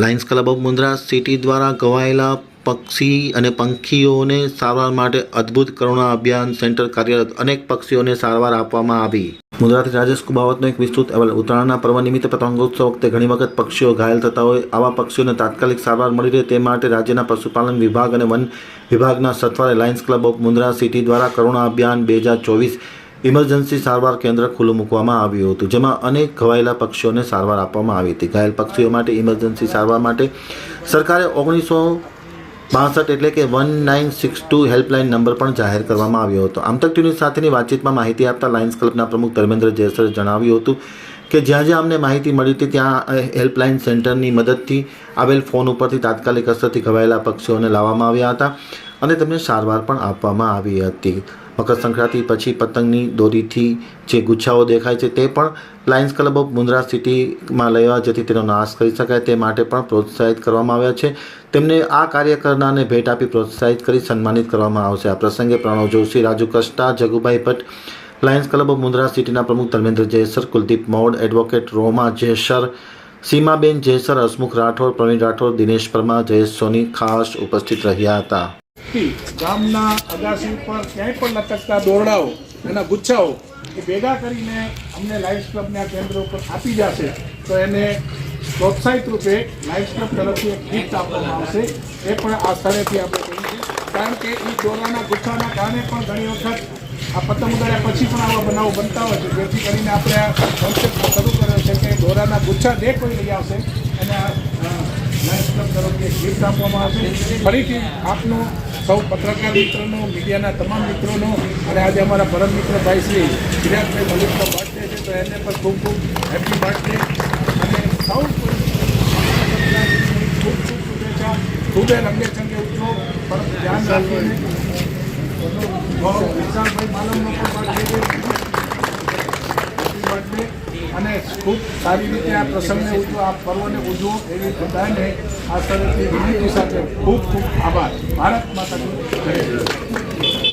Lions Club of Mundra city દ્વારા ગવાયેલા પક્ષી અને પંખીઓને સારવાર માટે અદ્ભુત કરુણા અભિયાન સેન્ટર કાર્યરત અનેક પક્ષીઓને સારવાર આપવામાં આવી. મુન્દ્રાથી રાજેશ કુબાવતનો એક વિસ્તૃત અહેવાલ. ઉત્તરાયણના પર્વ નિમિત્તે પતંગોત્સવ વખતે ઘણી વખત પક્ષીઓ ઘાયલ થતા હોય. આવા પક્ષીઓને તાત્કાલિક સારવાર મળી રહે તે માટે રાજ્યના પશુપાલન વિભાગ અને વન વિભાગના સત્વરે Lions Club of Mundra city દ્વારા કરુણા અભિયાન બે હજાર ચોવીસ ઇમરજન્સી સારવાર કેન્દ્ર ખુલ્લું મૂકવામાં આવ્યું હતું, જેમાં અનેક ઘવાયેલા પક્ષીઓને સારવાર આપવામાં આવી હતી. ઘાયલ પક્ષીઓ માટે ઇમરજન્સી સારવાર માટે સરકારે ઓગણીસો બાસઠ એટલે કે one nine six two helpline number પણ જાહેર કરવામાં આવ્યો હતો. આમતક ટીવી સાથેની વાતચીતમાં માહિતી આપતા લાયન્સ ક્લબના પ્રમુખ ધર્મેન્દ્ર જયસરે જણાવ્યું હતું કે જ્યાં જ્યાં અમને માહિતી મળી હતી, ત્યાં હેલ્પલાઇન સેન્ટરની મદદથી આવેલ ફોન ઉપરથી તાત્કાલિક અસરથી ઘવાયેલા પક્ષીઓને લાવવામાં આવ્યા હતા. અને તેમને સારવાર પણ આપવામાં આવી હતી. મકર સંક્રાંતિ પછી પતંગની દોરીથી જે ગુચ્છાઓ દેખાય છે તે પણ લાયન્સ ક્લબ ઓફ મુન્દ્રા સિટીમાં લેવા જેથી તેનો નાશ કરી શકાય તે માટે પણ પ્રોત્સાહિત કરવામાં આવ્યા છે. તેમને આ કાર્ય કરનારને ભેટ આપી પ્રોત્સાહિત કરી સન્માનિત કરવામાં આવશે. આ પ્રસંગે Pranav Joshi, Raju Kashta, Jagubhai Bhatt, Lions Club of Mundra સિટીના પ્રમુખ ધર્મેન્દ્ર જયસર કુલદીપ મોડ, એડવોકેટ રોમા જયસર સીમાબેન જયસર હસમુખ રાઠોડ, પ્રવીણ રાઠોડ, દિનેશ પરમાર, જયેશ સોની ખાસ ઉપસ્થિત રહ્યા હતા. થી ગામના અગાસી ઉપર ક્યાંય પણ લટકતા દોરડાઓ એના ગુચ્છાઓ એ ભેગા કરીને અમને લાયન્સ ક્લબના કેન્દ્ર ઉપર આપી જશે, તો એને પ્રોત્સાહિત રૂપે લાયન્સ ક્લબ તરફથી એક ગિફ્ટ આપવામાં આવશે. એ પણ આ સ્થળેથી આપણે કહીશું કારણ કે એ દોરડાના ગુચ્છાના કારણે પણ ઘણી વખત આ પતંગ ઉડાડ્યા પછી પણ આવા બનાવો બનતા હોય છે. જેથી કરીને આપણે આ કોન્સેપ્ટ શરૂ કર્યો છે કે દોરાના ગુચ્છા જે કોઈ લઈ આવશે અને લાયન્સ ક્લબ તરફથી ગિફ્ટ આપવામાં આવશે ફરીથી આપનો સૌ પત્રકાર મિત્રોનો, મીડિયાના તમામ મિત્રોનો અને આજે અમારા પરમ મિત્ર ભાઈ શ્રી ચિરાગભાઈ મલિકનો બર્થડે છે, તો એને પણ ખૂબ ખૂબ હેપી બર્થડે અને સૌ ખૂબ ખૂબ શુભેચ્છા, ખૂબે રંગે ચંગે ઉતરો પણ ધ્યાન રાખીને વિશાલભાઈ માલમનો પણ birthday છે. Happy birthday. અને ખૂબ સારી રીતે આ પ્રસંગને ઉજવો, આ પર્વને ઉજવો, એવી બધાને આ સ્થળેથી વિનંતી સાથે ખૂબ ખૂબ આભાર. ભારત માતાનું જય.